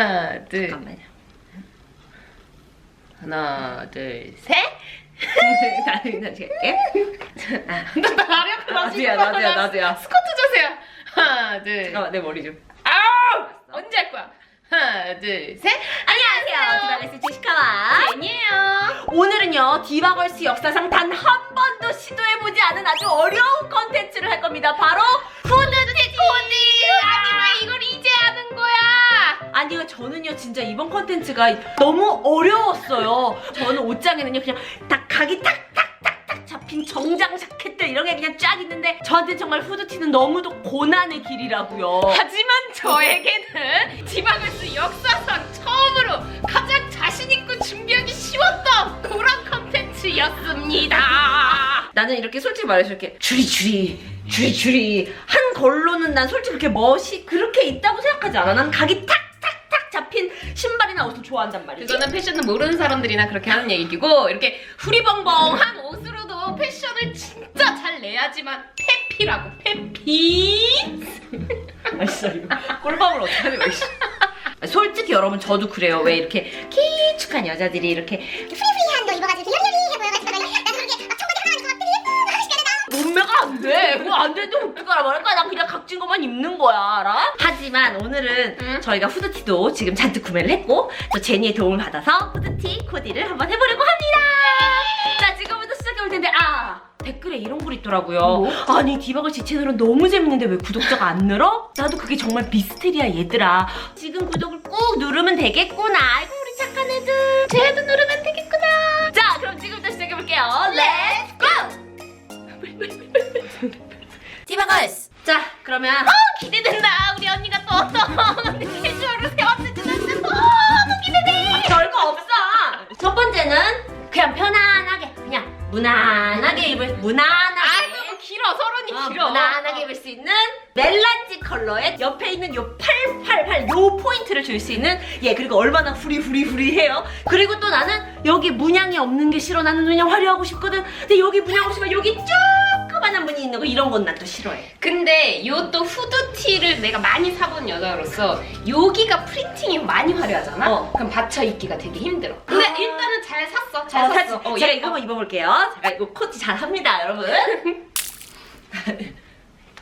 하나, 둘, 잠깐만요. 하나, 둘, 셋. 다시 다시 할게. 나 다리 앞에 나도야, 나도야, 나도야. 스쿼트 자세야. 하나, 둘. 잠깐만 내 머리 좀. 아우! 언제 할 거야? 하나, 둘, 셋. 안녕하세요. 디바걸스 제시카와 제니예요. 오늘은요 디바걸스 역사상 단 한 번도 시도해보지 않은 아주 어려운 컨텐츠를 할 겁니다. 바로 아니요 저는요 진짜 이번 컨텐츠가 너무 어려웠어요. 저는 옷장에는요 그냥 딱 각이 탁탁탁탁 잡힌 정장 자켓들 이런 게 그냥 쫙 있는데 저한테 정말 후드티는 너무도 고난의 길이라고요. 하지만 저에게는 디바걸스 역사상 처음으로 가장 자신 있고 준비하기 쉬웠던 그런 컨텐츠였습니다. 나는 이렇게 솔직히 말해서 이렇게 줄이줄이 줄이줄이 한 걸로는 난 솔직히 그렇게 멋이 그렇게 있다고 생각하지 않아. 난 각이 잡힌 신발이나 옷을 좋아한단 말이지. 그거는 패션을 모르는 사람들이나 그렇게 하는 얘기고 이렇게 후리벙벙한 옷으로도 패션을 진짜 잘 내야지만 페피라고 페피 맛있어 이거. 꿀밤을 어떻게 하는 거야? 솔직히 여러분 저도 그래요. 왜 이렇게 키축한 여자들이 이렇게 프 안 돼. 그거 안 돼도 어떡하라 말할까? 나 그냥 각진 것만 입는 거야, 알아? 하지만 오늘은 응. 저희가 후드티도 지금 잔뜩 구매를 했고 또 제니의 도움을 받아서 후드티 코디를 한번 해보려고 합니다. 자, 지금부터 시작해볼 텐데 아! 댓글에 이런 글 있더라고요. 뭐? 아니 디바걸씨 채널은 너무 재밌는데 왜 구독자가 안 늘어? 나도 그게 정말 미스테리야 얘들아. 지금 구독을 꾹 누르면 되겠구나. 아이고 우리 착한 애들. 쟤도 누르면 되겠구나. 자 그럼 지금부터 시작해볼게요. 렛 바걸스. 자 그러면 기대된다 우리 언니가 또 어떤 캐주얼을 세웠는지 나 진짜 너무 기대돼 별거 없어. 첫 번째는 그냥 편안하게 그냥 무난하게 입을 무난하게. 아이고 길어 서론이 어, 길어 무난하게 입을 수 있는 멜란지 컬러에 옆에 있는 요 888, 요 포인트를 줄 수 있는 얘 그리고 얼마나 후리후리후리해요. 그리고 또 나는 여기 문양이 없는 게 싫어. 나는 그냥 화려하고 싶거든. 근데 여기 문양 없으면 여기 조 그만한 무늬 있는 거 이런 건 난 또 싫어해. 근데 요 또 후드티를 내가 많이 사본 여자로서 여기가 프린팅이 많이 화려하잖아 어. 그럼 받쳐 입기가 되게 힘들어 근데 아. 일단은 잘 샀어 잘 어, 샀어 어, 제가 예뻐. 이거 한번 입어볼게요. 제가 이거 코디 잘 합니다, 여러분.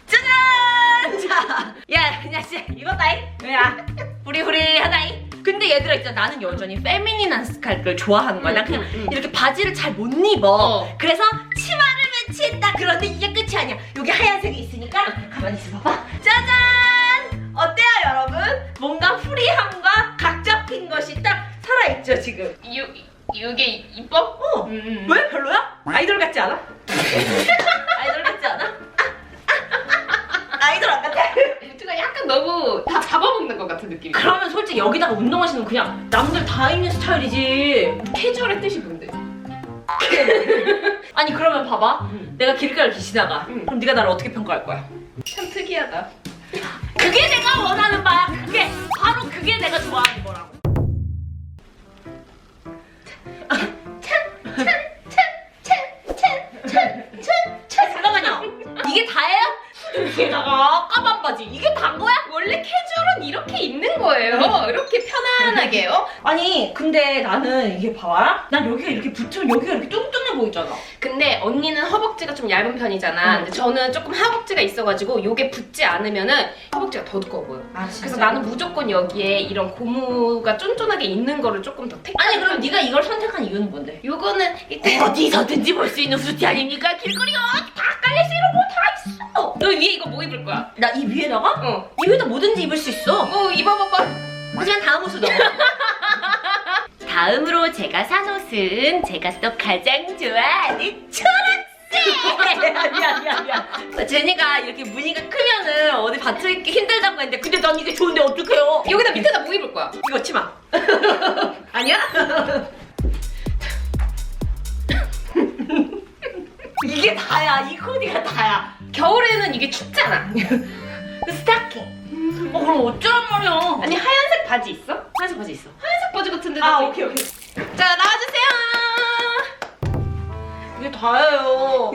짜잔! 자, 야, 그냥 진짜 이거다잉. 야, 후리후리 하다잉. 근데 얘들아 있잖아, 나는 여전히 페미닌한 스타일을 좋아하는 거야. 난 그냥 음, 음, 음. 이렇게 바지를 잘 못 입어. 어. 그래서 치마를 매치했다. 그런데 이게 끝이 아니야. 여기 하얀색이 있으니까 가만히 있어 봐봐. 짜잔! 어때요, 여러분? 뭔가 후리함과 각 잡힌 것이 딱 살아있죠, 지금. 요, 요게 이뻐? 어. 음, 음. 왜 별로야? 아이돌 같지 않아? 아이돌 같지 않아? 아이돌 안 같아? 루트가 약간 너무 다 잡아먹는 것 같은 느낌이 그러면 솔직히 여기다가 운동화 신으면 그냥 남들 다 입는 스타일이지. 캐주얼의 뜻이 뭔데? 아니 그러면 봐봐. 음. 내가 길가를 이렇게 지나가. 음. 그럼 네가 나를 어떻게 평가할 거야? 참 특이하다 그게 내가 원하는 바야. 그게 나는 이게 봐봐라. 난 여기가 이렇게 붙으면 여기가 이렇게 뚱뚱해 보이잖아. 근데 언니는 허벅지가 좀 얇은 편이잖아. 응. 근데 저는 조금 허벅지가 있어가지고 요게 붙지 않으면은 허벅지가 더 두꺼워 보여. 아, 그래서 나는 무조건 여기에 이런 고무가 쫀쫀하게 있는 거를 조금 더 택. 아니 그럼 네가 이걸 선택한 이유는 뭔데? 요거는 이때 어디서든지 볼 수 있는 후드티 아닙니까? 길거리가 다 깔려서 이런 거다 있어. 너 위에 이거 뭐 입을 거야? 나 이 위에다가? 어. 이 위에다 뭐든지 입을 수 있어. 뭐 입어봐봐. 하지만 다음 옷을 넘어. 다음으로 제가 산 옷은 제가 또 가장 좋아하는 초록색! 미안, 미안, 미안. 제니가 이렇게 무늬가 크면은 어디 받쳐입기 힘들다고 했는데 근데 난 이게 좋은데 어떡해요? 여기다 밑에다 뭐 입을 거야? 이거 치마. 아니야? 이게 다야. 이 코디가 다야. 겨울에는 이게 춥잖아. 그 스타킹. 어, 그럼 어쩌란 말이야. 아니 하얀색 바지 있어? 하얀색 바지 있어. 하얀색 바지 같은데. 아, 오케이, 오케이. 자 나와주세요. 이게 다예요.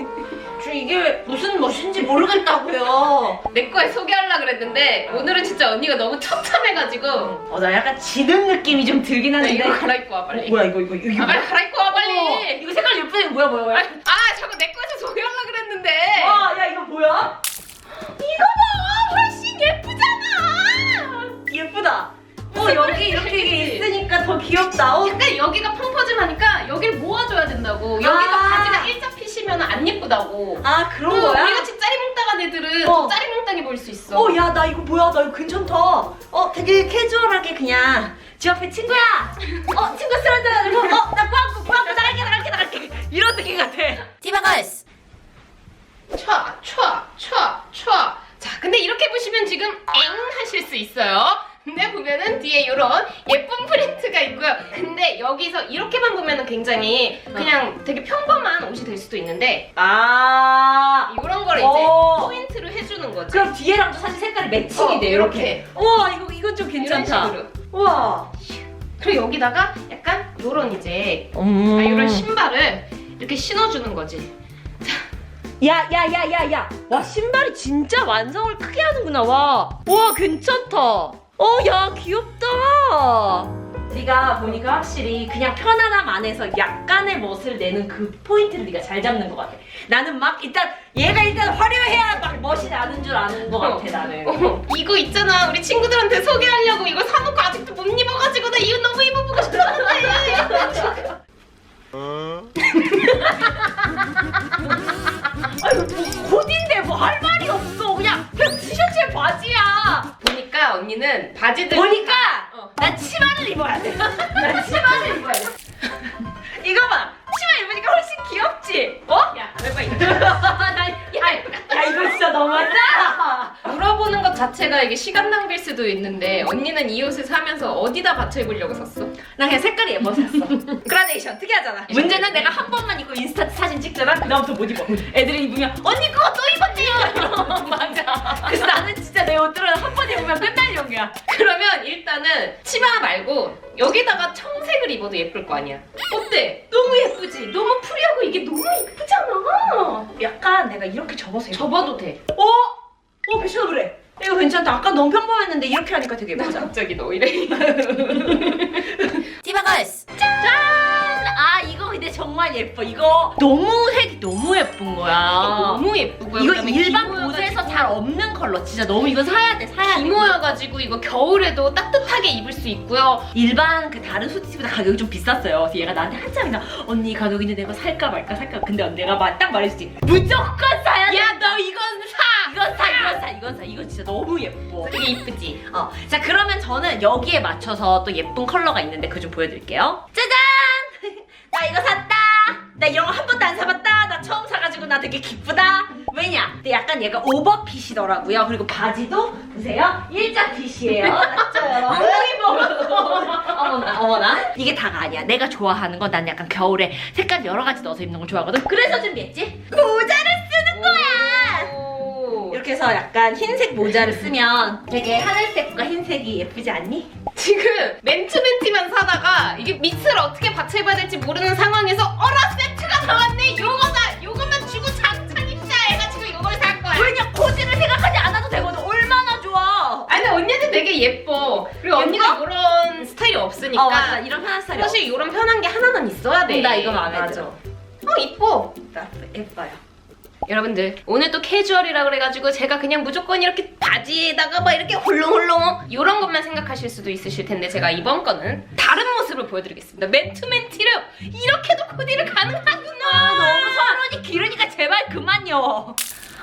저 이게 무슨 멋인지 모르겠다고요. 내 거에 소개하려고 그랬는데 오늘은 진짜 언니가 너무 처참해가지고 어, 나 약간 지는 느낌이 좀 들긴 나 하는데. 이거 갈아입고 와 빨리. 뭐야 이거 이거 이거. 아 빨리 갈아입고 와 어, 빨리. 이거 색깔 예쁘네. 뭐야 뭐야 뭐야. 아 자꾸 내 거에서 소개하려고 그랬는데. 와, 야 이거 뭐야? 예쁘다. 어 여기 이렇게? 있으니까 더 귀엽다. 어. 약간 여기가 펑퍼짐하니까 여기를 모아줘야 된다고. 여기가 아. 바지가 일자 핏이면 안 예쁘다고. 아 그런 어, 거야? 우리 같이 짜리몽땅한 애들은 어. 좀 짜리몽땅해 보일 수 있어. 어, 야, 나 이거 뭐야? 나 이거 괜찮다. 어, 되게 캐주얼하게 그냥 집 앞에 친구야. 어, 친구 술 한잔 하고, 어, 나 꾸안꾸, 꾸안꾸 나갈게, 나갈게, 나갈게. 이런 느낌 같아. 디바걸스. 촤, 촤, 촤, 촤. 자, 근데 이렇게 보시면 지금 엥 하실 수 있어요. 근데 보면은 뒤에 이런 예쁜 프린트가 있고요. 근데 여기서 이렇게만 보면은 굉장히 그냥 되게 평범한 옷이 될 수도 있는데 아. 이런 거를 오. 이제 포인트로 해주는 거지. 그럼 뒤에랑도 사실 색깔이 매칭이 어, 돼, 이렇게. 우와, 이거, 이건 좀 이런 괜찮다. 식으로. 우와. 그리고 여기다가 약간 요런 이제 음. 아, 이런 신발을 이렇게 신어주는 거지. 야, 야, 야, 야, 야. 와, 신발이 진짜 완성을 크게 하는구나, 와. 와, 괜찮다. 어, 야, 귀엽다. 네가 보니까 확실히 그냥 편안함 안에서 약간의 멋을 내는 그 포인트를 네가 잘 잡는 것 같아. 나는 막 일단 얘가 일단 화려해야 막 멋이 나는 줄 아는 것 같아, 나는. 어, 이거 있잖아 우리 친구들한테 소개하려고 이거 사놓고 아직도 못 입어가지고 나 이거 너무 입어보고 싶었는데 아유, 뭐, 곧인데 뭐 할말 언니는 바지들 보니까 어. 난 치마를 입어야 돼. 난 치마를 입어야 돼. 이거 봐. 치마 입으니까 훨씬 귀엽지? 어? 야 이거 나, 야, 야, 이거 진짜 너무하다. 물어보는 것 자체가 이게 시간 낭비일 수도 있는데 언니는 이 옷을 사면서 어디다 받쳐 입으려고 샀어? 나 그냥 색깔이 예뻐서 샀어. 그라데이션 특이하잖아. 문제는 내가 한 번만 입고 인스타 사진 찍잖아. 그다음부터 못 입어. 애들이 입으면 언니 그거 또 입었지? 맞아 그래서 나는 진짜 내 옷들은 한 번 입으면 끝날 용이야. 그러면 일단은 치마 말고 여기다가 청색을 입어도 예쁠 거 아니야 어때? 너무 예쁘지? 너무 프리하고 이게 너무 예쁘잖아 약간 내가 이렇게 접어서 입어. 접어도 돼 어? 어 패셔너블해. 이거 괜찮다. 아까 너무 평범했는데 이렇게 하니까 되게 나 예쁘잖아. 갑자기 너 이래 근데 정말 예뻐. 이거 너무 색이 너무 예쁜 거야. 너무 예쁘고요 이거 그다음에 일반 기모여가지고 곳에서 잘 없는 컬러. 진짜 너무 이거 사야 돼. 사야 돼. 기모여가지고 이거 겨울에도 따뜻하게 입을 수 있고요 일반 그 다른 소티보다 가격이 좀 비쌌어요. 그래서 얘가 나한테 한참이나 언니 가격인데 내가 살까 말까 살까. 근데 내가 막 딱 말해주지. 무조건 사야 돼. 야 너 이건 사! 이건 사 이건 사 이건 사 이거 진짜 너무 예뻐. 되게 이쁘지? 어, 자 그러면 저는 여기에 맞춰서 또 예쁜 컬러가 있는데 그거 좀 보여드릴게요. 짜잔! 나 이거 샀다. 나 이런 거 한 번도 안 사봤다. 나 처음 사가지고 나 되게 기쁘다. 왜냐? 근데 약간 얘가 오버핏이더라고요. 그리고 바지도 보세요. 일자 핏이에요. 맞죠? 엉덩이 먹었어. 어머나 어머나. 이게 다가 아니야. 내가 좋아하는 건 난 약간 겨울에 색깔 여러 가지 넣어서 입는 걸 좋아하거든. 그래서 준비했지. 모자를 쓰는 거야. 오. 이렇게 해서 약간 흰색 모자를 쓰면 되게 하늘색과 흰색이 예쁘지 않니? 지금 멘트 멘티만 사다가 이게 밑을 어떻게 받쳐 입어야 될지 모르는 상황에서 어라 세트가 나왔네. 요거다. 요거만 주고 장착 입자 해가지고 요걸 살 거야. 왜냐 코디를 생각하지 않아도 되거든. 얼마나 좋아. 아니 언니는 되게 예뻐. 그리고 언니가 이런 스타일이 없으니까 어 맞아. 이런 편한 스타일이 사실 이런 편한 게 하나는 있어야 돼. 어, 나 이거 마음에. 들어. 어 이뻐. 없다 예뻐요 여러분들 오늘 또 캐주얼이라 그래가지고 제가 그냥 무조건 이렇게 바지에다가 막 이렇게 홀렁홀렁 이런 것만 생각하실 수도 있으실 텐데 제가 이번 거는 다른 모습을 보여드리겠습니다. 멘트 멘티를 이렇게도 코디를 가능하구나! 아 너무 서론이 길으니까 제발 그만요.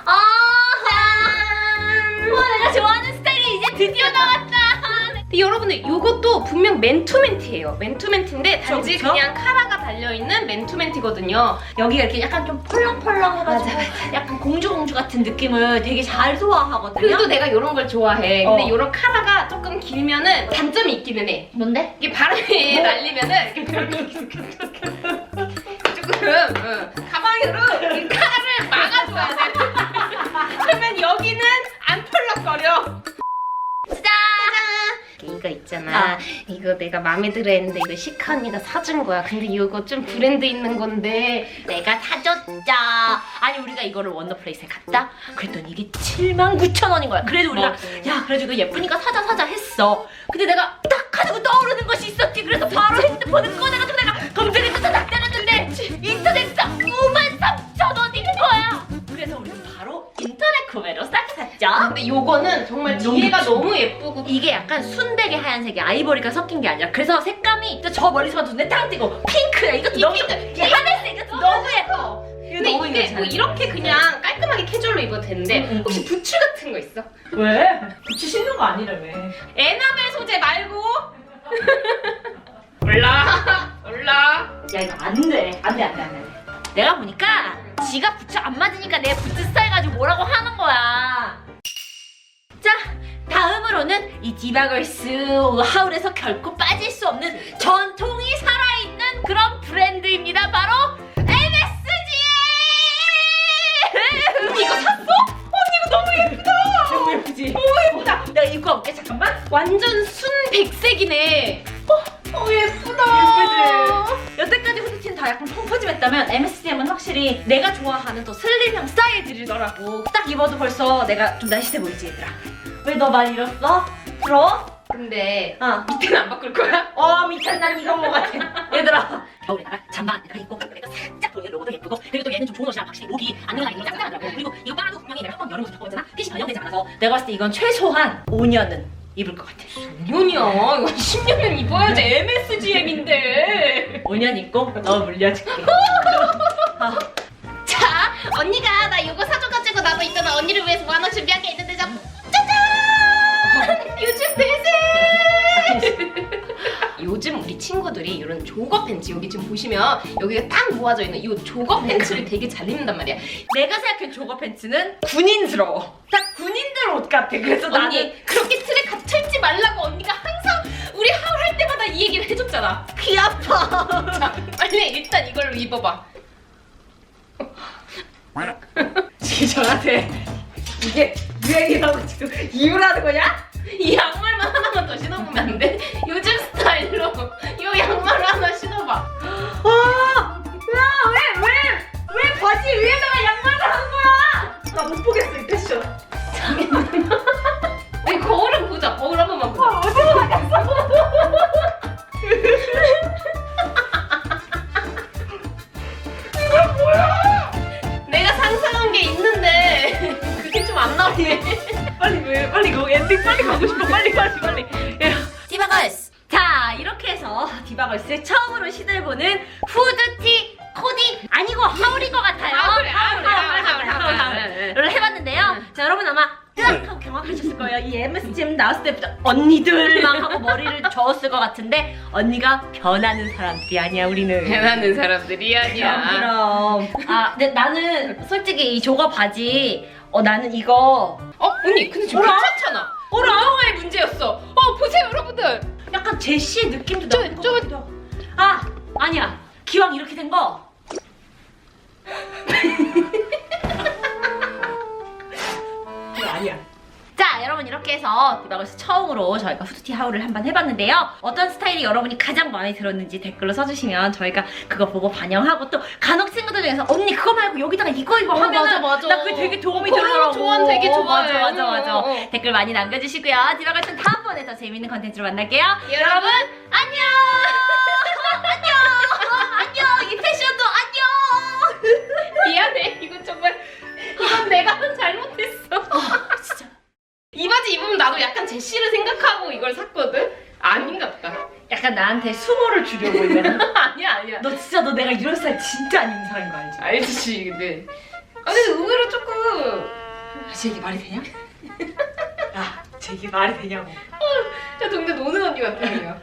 아 짠! 와 내가 좋아하는 스타일이 이제 드디어 나왔다 근데 여러분들 이것도 분명 맨투맨티예요 맨투맨티인데 단지 그쵸? 그냥 카라가 달려있는 맨투맨티거든요 여기가 이렇게 약간 좀 펄렁펄렁 해가지고 약간 공주공주 같은 느낌을 되게 잘 소화하거든요 그래도 내가 이런 걸 좋아해 근데 어. 이런 카라가 조금 길면은 단점이 있기는 해 뭔데? 이게 바람이 날리면은 이렇게 조금 어, 가방으로 이 칼을 막아줘야 돼. 그러면 여기는 안 펄럭거려. 짜잔! 이거 있잖아. 아. 이거 내가 마음에 들어 했는데 이거 시카 언니가 사준 거야. 근데 이거 좀 브랜드 있는 건데 내가 사줬자. 아니 우리가 이거를 원더플레이스에 갔다. 그랬더니 이게 7만 9천 원인 거야. 그래도 우리가 맞아. 야 그래도 이거 예쁘니까 사자 사자 했어. 근데 내가 딱 하고 떠오르는 것이 있었지. 그래서 바로 핸드폰을 꺼내가지고 내가 검색해서 딱 때렸는데 인터넷사 5만 3천 원인 거야. 그래서 바로 인터넷 구매로 싹 샀죠. 근데 요거는 정말 뒤에가? 너무 예쁘고 이게 약간 순백의 하얀색이 아이보리가 섞인 게 아니라 그래서 색감이 저 멀리서만 눈에 딱 띄고 핑크야. 이것도 이 너무 핑크. 이 하늘색 이것도 너무 예뻐. 근데 너무 이게 뭐 이렇게 그냥 깔끔하게 캐주얼로 입어도 되는데 응, 응, 혹시 부츠 같은 거 있어? 왜? 부츠 신는 거 아니라며. 에나벨 소재 말고? 올라 올라. 야 이거 안돼. 안돼 안돼 안돼 내가 보니까 지가 부츠 안 맞으니까 내 부츠 스타일 가지고 뭐라고 하는 거야. 자 다음으로는 이 디바걸스 하울에서 결코 빠질 수 없는 전통이 살아있는 그런 브랜드입니다. 바로 MSG 언니 이거 샀어? 언니 이거 너무 예쁘다! 너무 예쁘지? 너무 예쁘다! 내가 입고 올게. 잠깐만. 완전 순 백색이네. 어, 어 예쁘다. 예쁘지? 다 약간 펑퍼짐했다면 MSCM은 확실히 내가 좋아하는 또 슬림형 스타일들이더라고 딱 입어도 벌써 내가 좀 날씬해 보이지 얘들아 왜 너 말 잃었어? 부러워? 근데 어. 밑에는 안 바꿀 거야? 어 밑에 난 이런 거 같아 얘들아 겨울에다가 잠바 안에다가 입고 내가 살짝 보이는 로고도 예쁘고 그리고 또 얘는 좀 좋은 옷이랑 확실히 목이 안 늘어나 있는 게 짱짱하더라고 그리고 이거 빨아도 분명히 내가 한번 여름옷을 바꿨잖아 핏이 변형되지 않아서 내가 봤을 때 이건 최소한 5년은 입을 것 같아. 5년이야 이거 10년은 입어야지. MSGM인데. 5년 입고 너 물려줄게. 아, 자 언니가 나 이거 사줘가지고 나도 있잖아 언니를 위해서 뭐 하나 준비한 게 있는데 자 짜잔! 요즘 대세! 요즘 우리 친구들이 이런 조거 팬츠 여기 지금 보시면 여기가 딱 모아져 있는 이 조거 팬츠를 되게 잘 입는단 말이야. 내가 생각한 조거 팬츠는 군인스러워. 딱 군인들 옷 같아. 그래서 언니 나는 해줬잖아 귀 아파. 자 빨리 일단 이걸로 입어봐 지금 저한테 이게 유행이라고 지금 이유라는 거냐? 이 양말만 하나만 더 신어보면 안 돼? 요즘 스타일로 이 양말 하나 신어봐 아, 야, 왜, 왜, 왜 바지 위에다가 양말을 한 거야? 나 못 보겠어 이 패션. 아니 거울은 보자 거울 한 번만 보자 뜨악하고 경악하셨을 거예요. 이 MSGM 나왔을 때부터 언니들만 하고 머리를 저었을 것 같은데 언니가 변하는 사람들이 아니야 우리는. 변하는 사람들이 그럼 그럼. 아, 근데 나는 솔직히 이 조거 바지 어 나는 이거 어 언니 근데 지금 어라? 괜찮잖아 운동화의 문제였어 어 보세요 여러분들 약간 제시 느낌도 저- 나는 것 저- 같기도 하고. 아 아니야 기왕 이렇게 된 거. 자 여러분 이렇게 해서 디바걸스 처음으로 저희가 후드티 하울을 한번 해봤는데요 어떤 스타일이 여러분이 가장 마음에 들었는지 댓글로 써주시면 저희가 그거 보고 반영하고 또 간혹 친구들 중에서 언니 그거 말고 여기다가 이거 이거 어, 하면 맞아, 맞아. 나 그게 되게 도움이 어, 되더라고 조언 되게 좋아해. 맞아 맞아 맞아 어, 어. 댓글 많이 남겨주시고요 디바걸스는 다음번에 더 재밌는 컨텐츠로 만날게요 여러분! 안녕! 제시를 생각하고 이걸 샀거든 아닌갑다 약간 나한테 수모를 주려고 이거는. 아니야 아니야 너 진짜 너 내가 이런 스타일 진짜 안 입는 사람인 거 알지? 알지 근데 아 근데 의외로 조금 쟤 이게 말이 되냐? 야, 쟤 이게 말이 되냐고. 야 동네 노는 언니 같은 거야